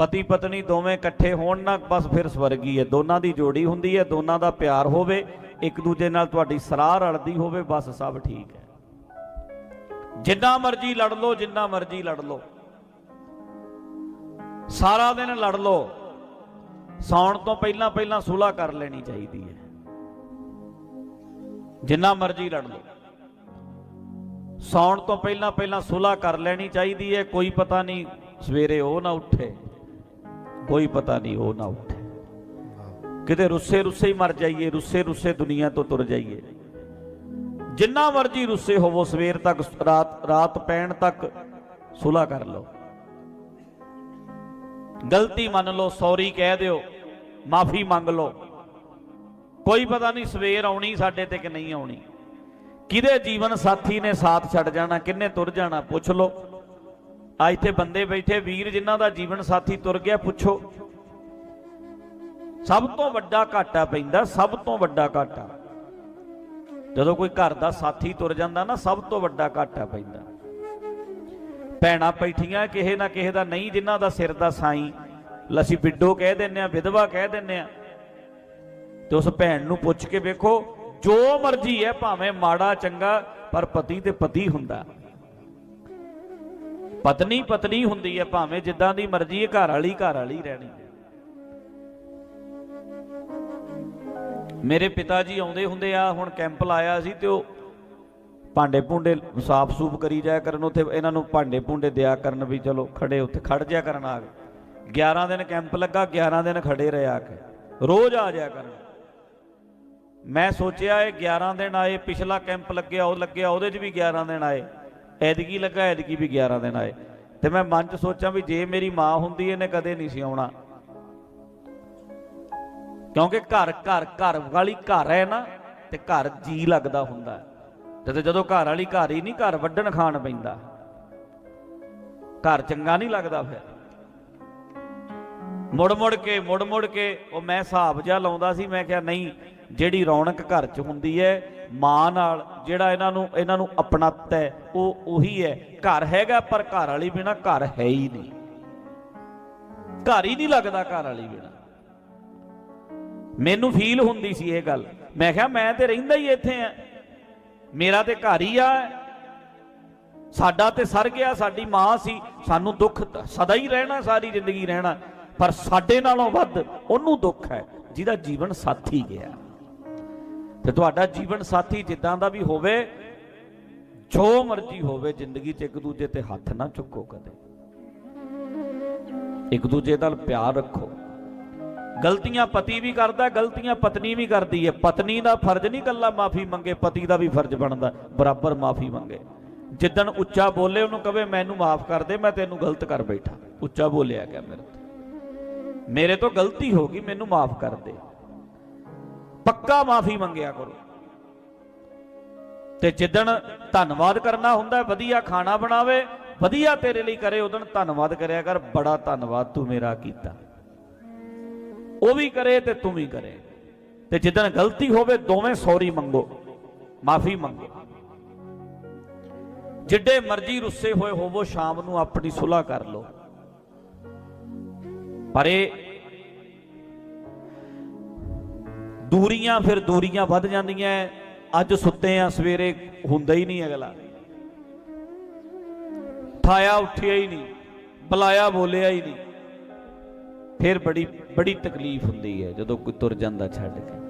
ਪਤੀ ਪਤਨੀ ਦੋਵੇਂ ਇਕੱਠੇ ਹੋਣ ਨਾ ਬਸ ਫਿਰ ਸਵਰਗੀ ਹੈ। ਦੋਨਾਂ ਦੀ ਜੋੜੀ ਹੁੰਦੀ ਹੈ, ਦੋਨਾਂ ਦਾ ਪਿਆਰ ਹੋਵੇ, ਇੱਕ ਦੂਜੇ ਨਾਲ ਤੁਹਾਡੀ ਸਰਾਹ ਰਲਦੀ ਹੋਵੇ, ਬਸ ਸਭ ਠੀਕ ਹੈ। ਜਿੰਨਾ ਮਰਜ਼ੀ ਲੜ ਲਓ, ਜਿੰਨਾ ਮਰਜ਼ੀ ਲੜ ਲਓ। ਸਾਰਾ ਦਿਨ ਲੜ ਲਓ। ਸੌਣ ਤੋਂ ਪਹਿਲਾਂ ਪਹਿਲਾਂ ਸੁਲਾ ਕਰ ਲੈਣੀ ਚਾਹੀਦੀ ਹੈ। ਜਿੰਨਾ ਮਰਜ਼ੀ ਲੜ ਲਓ। ਸੌਣ ਤੋਂ ਪਹਿਲਾਂ ਪਹਿਲਾਂ ਸੁਲਾ ਕਰ ਲੈਣੀ ਚਾਹੀਦੀ ਹੈ। ਕੋਈ ਪਤਾ ਨਹੀਂ, ਸਵੇਰੇ ਉਹ ਨਾ ਉੱਠੇ। ਕੋਈ ਪਤਾ ਨਹੀਂ, ਉਹ ਨਾ ਉੱਠੇ। ਕਿਤੇ ਰੁੱਸੇ ਰੁੱਸੇ ਹੀ ਮਰ ਜਾਈਏ, ਰੁੱਸੇ ਰੁੱਸੇ ਦੁਨੀਆ ਤੋਂ ਤੁਰ ਜਾਈਏ। ਜਿੰਨਾ ਮਰਜ਼ੀ ਰੁੱਸੇ ਹੋਵੋ, ਸਵੇਰ ਤੱਕ, ਰਾਤ ਰਾਤ ਪੈਣ ਤੱਕ ਸੁਲਾ ਕਰ ਲਓ। ਗਲਤੀ ਮੰਨ ਲਓ, ਸੌਰੀ ਕਹਿ ਦਿਓ, ਮਾਫੀ ਮੰਗ ਲਓ। ਕੋਈ ਪਤਾ ਨਹੀਂ ਸਵੇਰ ਆਉਣੀ ਸਾਡੇ ਤੇ ਕਿ ਨਹੀਂ ਆਉਣੀ। ਕਿਹਦੇ ਜੀਵਨ ਸਾਥੀ ਨੇ ਸਾਥ ਛੱਡ ਜਾਣਾ ਕਿੰਨੇ ਤੁਰ ਜਾਣਾ, ਪੁੱਛ ਲਓ। ਆ ਇੱਥੇ ਬੰਦੇ ਬੈਠੇ, ਵੀਰ ਜਿਨ੍ਹਾਂ ਦਾ ਜੀਵਨ ਸਾਥੀ ਤੁਰ ਗਿਆ, ਪੁੱਛੋ। ਸਭ ਤੋਂ ਵੱਡਾ ਘਾਟਾ ਪੈਂਦਾ, ਸਭ ਤੋਂ ਵੱਡਾ ਘਾਟਾ। ਜਦੋਂ ਕੋਈ ਘਰ ਦਾ ਸਾਥੀ ਤੁਰ ਜਾਂਦਾ ਨਾ, ਸਭ ਤੋਂ ਵੱਡਾ ਘਾਟਾ ਪੈਂਦਾ। ਭੈਣਾ ਬੈਠੀਆਂ, ਕਿਸੇ ਨਾ ਕਿਸੇ ਦਾ ਨਹੀਂ, ਜਿਨ੍ਹਾਂ ਦਾ ਸਿਰ ਦਾ ਸਾਈ। ਲਸੀ ਬਿੱਡੋ ਕਹਿ ਦਿੰਨੇ ਆ ਵਿਧਵਾ ਕਹਿ ਦਿੰਨੇ ਆ ਤੇ ਉਸ ਭੈਣ ਨੂੰ ਪੁੱਛ ਕੇ ਵੇਖੋ, ਜੋ ਮਰਜ਼ੀ ਹੈ, ਭਾਵੇਂ ਮਾੜਾ, ਚੰਗਾ, ਪਰ ਪਤੀ ਤੇ ਪਤੀ ਹੁੰਦਾ। ਪਤਨੀ ਪਤਨੀ ਹੁੰਦੀ ਹੈ ਭਾਵੇਂ ਜਿੱਦਾਂ ਦੀ ਮਰਜ਼ੀ ਹੈ ਘਰ ਵਾਲੀ ਘਰ ਵਾਲੀ ਰਹਿਣੀ ਮੇਰੇ ਪਿਤਾ ਜੀ ਆਉਂਦੇ ਹੁੰਦੇ ਆ, ਹੁਣ ਕੈਂਪ ਲਾਇਆ ਸੀ ਤੇ ਉਹ ਭਾਂਡੇ ਭੁੰਡੇ ਸਾਫ਼ ਸੂਫ ਕਰੀ ਜਾਇਆ ਕਰਨ, ਉੱਥੇ ਇਹਨਾਂ ਨੂੰ ਭਾਂਡੇ ਭੁੰਡੇ ਦਿਆ ਕਰਨ ਵੀ ਚਲੋ ਖੜੇ ਉੱਥੇ ਖੜ ਜਿਆ ਕਰਨ ਆ ਗਏ 11 ਦਿਨ ਕੈਂਪ ਲੱਗਾ 11 ਦਿਨ ਖੜੇ ਰਹੇ ਆ ਕੇ। ਰੋਜ਼ ਆ ਜਾਇਆ ਕਰਨ। ਮੈਂ ਸੋਚਿਆ ਇਹ 11 ਦਿਨ ਆਏ, ਪਿਛਲਾ ਕੈਂਪ ਲੱਗਿਆ, ਉਹ ਲੱਗਿਆ, ਉਹਦੇ 'ਚ ਵੀ 11 ਦਿਨ ਆਏ। ਐਦਕੀ ਲੱਗਾ ਐਦਕੀ ਵੀ 11 ਦਿਨ ਆਏ। ਤੇ ਮੈਂ ਮਨ 'ਚ ਸੋਚਾਂ ਵੀ ਜੇ ਮੇਰੀ ਮਾਂ ਹੁੰਦੀ, ਇਹਨੇ ਕਦੇ ਨਹੀਂ ਸੀ ਆਉਣਾ। ਕਿਉਂਕਿ ਘਰ ਘਰ ਘਰ ਵਾਲੀ ਘਰ ਹੈ ਨਾ, ਤੇ ਘਰ ਜੀ ਲੱਗਦਾ ਹੁੰਦਾ। ਹੈ। ਤੇ ਜਦੋਂ ਘਰ ਵਾਲੀ ਘਰ ਹੀ ਨਹੀਂ, ਘਰ ਵੱਢਣ ਖਾਣ ਪੈਂਦਾ। ਘਰ ਚੰਗਾ ਨਹੀਂ ਲੱਗਦਾ ਫਿਰ। ਮੁੜ ਮੁੜ ਕੇ ਮੁੜ ਮੁੜ ਕੇ ਉਹ ਮੈਂ ਹਿਸਾਬ ਜਿਹਾ ਲਾਉਂਦਾ ਸੀ, ਮੈਂ ਕਿਹਾ ਨਹੀਂ ਜਿਹੜੀ ਰੌਣਕ ਘਰ 'ਚ ਹੁੰਦੀ ਹੈ, ਮਾਂ ਨਾਲ ਜਿਹੜਾ ਇਹਨਾਂ ਨੂੰ ਇਹਨਾਂ ਨੂੰ ਅਪਣਤ ਹੈ, ਉਹ ਉਹੀ ਹੈ। ਘਰ ਹੈਗਾ ਪਰ ਘਰ ਵਾਲੀ ਬਿਨਾ ਘਰ ਹੈ ਹੀ ਨਹੀਂ। ਘਰ ਹੀ ਨਹੀਂ ਲੱਗਦਾ ਘਰ ਵਾਲੀ ਬਿਨਾ। ਮੈਨੂੰ ਫੀਲ ਹੁੰਦੀ ਸੀ ਇਹ ਗੱਲ। ਮੈਂ ਕਿਹਾ, ਮੈਂ ਤੇ ਰਹਿੰਦਾ ਹੀ ਇੱਥੇ ਆ। ਮੇਰਾ ਤੇ ਘਰ ਹੀ ਆ। ਸਾਡਾ ਤੇ ਸਰ ਗਿਆ, ਸਾਡੀ ਮਾਂ ਸੀ। ਸਾਨੂੰ ਦੁੱਖ ਤਾਂ ਸਦਾ ਹੀ ਰਹਿਣਾ, ਸਾਰੀ ਜ਼ਿੰਦਗੀ ਰਹਿਣਾ। ਪਰ ਸਾਡੇ ਨਾਲੋਂ ਵੱਧ ਉਹਨੂੰ ਦੁੱਖ ਹੈ, ਜਿਹਦਾ ਜੀਵਨ ਸਾਥੀ ਗਿਆ। ਤੇ ਤੁਹਾਡਾ ਜੀਵਨ ਸਾਥੀ ਜਿੱਦਾਂ ਦਾ ਵੀ ਹੋਵੇ, ਜੋ ਮਰਜ਼ੀ ਹੋਵੇ, ਜ਼ਿੰਦਗੀ 'ਚ ਇੱਕ ਦੂਜੇ ਤੇ ਹੱਥ ਨਾ ਚੁੱਕੋ ਕਦੇ। ਇੱਕ ਦੂਜੇ ਨਾਲ ਪਿਆਰ ਰੱਖੋ। ਗਲਤੀਆਂ ਪਤੀ ਵੀ ਕਰਦਾ, ਗਲਤੀਆਂ ਪਤਨੀ ਵੀ ਕਰਦੀ ਹੈ ਪਤਨੀ ਦਾ ਫਰਜ਼ ਨਹੀਂ ਕੱਲਾ ਮਾਫੀ ਮੰਗੇ, ਪਤੀ ਦਾ ਵੀ ਫਰਜ਼ ਬਣਦਾ। ਬਰਾਬਰ ਮਾਫੀ ਮੰਗੇ। ਜਿੱਦਣ ਉੱਚਾ ਬੋਲੇ, ਉਹਨੂੰ ਕਵੇ, ਮੈਨੂੰ ਮਾਫ ਕਰ ਦੇ, ਮੈਂ ਤੈਨੂੰ ਗਲਤ ਕਰ ਬੈਠਾ। ਉੱਚਾ ਬੋਲਿਆ ਗਿਆ ਮੇਰੇ ਤੋਂ। ਮੇਰੇ ਤੋਂ ਗਲਤੀ ਹੋ ਗਈ, ਮੈਨੂੰ ਮਾਫ ਕਰ ਦੇ। ਪੱਕਾ ਮਾਫੀ ਮੰਗਿਆ ਕਰੋ। ਤੇ ਜਿੱਦਣ ਧੰਨਵਾਦ ਕਰਨਾ ਹੁੰਦਾ ਵਧੀਆ ਖਾਣਾ ਬਣਾਵੇ, ਵਧੀਆ ਤੇਰੇ ਲਈ ਕਰੇ, ਉਦੋਂ ਧੰਨਵਾਦ ਕਰਿਆ ਕਰ, ਬੜਾ ਧੰਨਵਾਦ ਤੂੰ ਮੇਰਾ ਕੀਤਾ। ਉਹ ਵੀ ਕਰੇ ਤੇ ਤੂੰ ਵੀ ਕਰੇ। ਤੇ ਜਿੱਦਣ ਗਲਤੀ ਹੋਵੇ, ਦੋਵੇਂ ਸੌਰੀ ਮੰਗੋ, ਮਾਫੀ ਮੰਗੋ। ਜਿੱਡੇ ਮਰਜ਼ੀ ਰੁੱਸੇ ਹੋਏ ਹੋਵੋ, ਸ਼ਾਮ ਨੂੰ ਆਪਣੀ ਸੁਲਾਹ ਕਰ ਲਓ। ਪਰ ਇਹ ਦੂਰੀਆਂ ਫਿਰ ਦੂਰੀਆਂ ਵੱਧ ਜਾਂਦੀਆਂ ਅੱਜ ਸੁੱਤੇ ਆ, ਸਵੇਰੇ ਹੁੰਦਾ ਹੀ ਨਹੀਂ ਅਗਲਾ। ਠਾਇਆ ਉੱਠਿਆ ਹੀ ਨਹੀਂ, ਬੁਲਾਇਆ ਬੋਲਿਆ ਹੀ ਨਹੀਂ। ਫਿਰ ਬੜੀ ਬੜੀ ਤਕਲੀਫ ਹੁੰਦੀ ਹੈ ਜਦੋਂ ਕੋਈ ਤੁਰ ਜਾਂਦਾ ਛੱਡ ਕੇ।